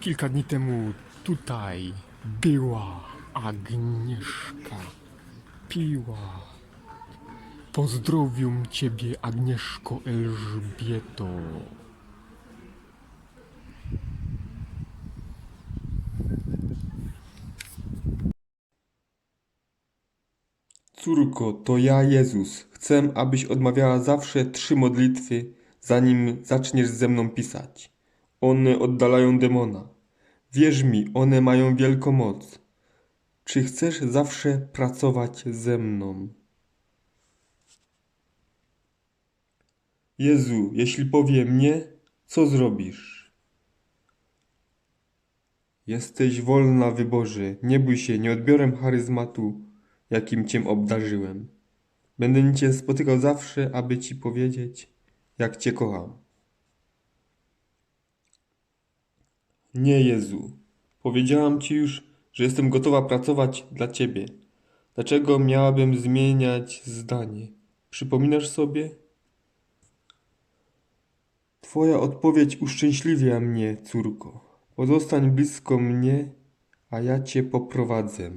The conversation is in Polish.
Kilka dni temu tutaj była Agnieszka. Piła. Pozdrowium Ciebie, Agnieszko Elżbieto. Córko, to ja Jezus. Chcę, abyś odmawiała zawsze trzy modlitwy, zanim zaczniesz ze mną pisać. One oddalają demona. Wierz mi, one mają wielką moc. Czy chcesz zawsze pracować ze mną? Jezu, jeśli powiem nie, co zrobisz? Jesteś wolna wyborze. Nie bój się, nie odbiorę charyzmatu, jakim Cię obdarzyłem. Będę Cię spotykał zawsze, aby Ci powiedzieć, jak Cię kocham. Nie, Jezu. Powiedziałam Ci już, że jestem gotowa pracować dla Ciebie. Dlaczego miałabym zmieniać zdanie? Przypominasz sobie? Twoja odpowiedź uszczęśliwia mnie, córko. Pozostań blisko mnie, a ja Cię poprowadzę.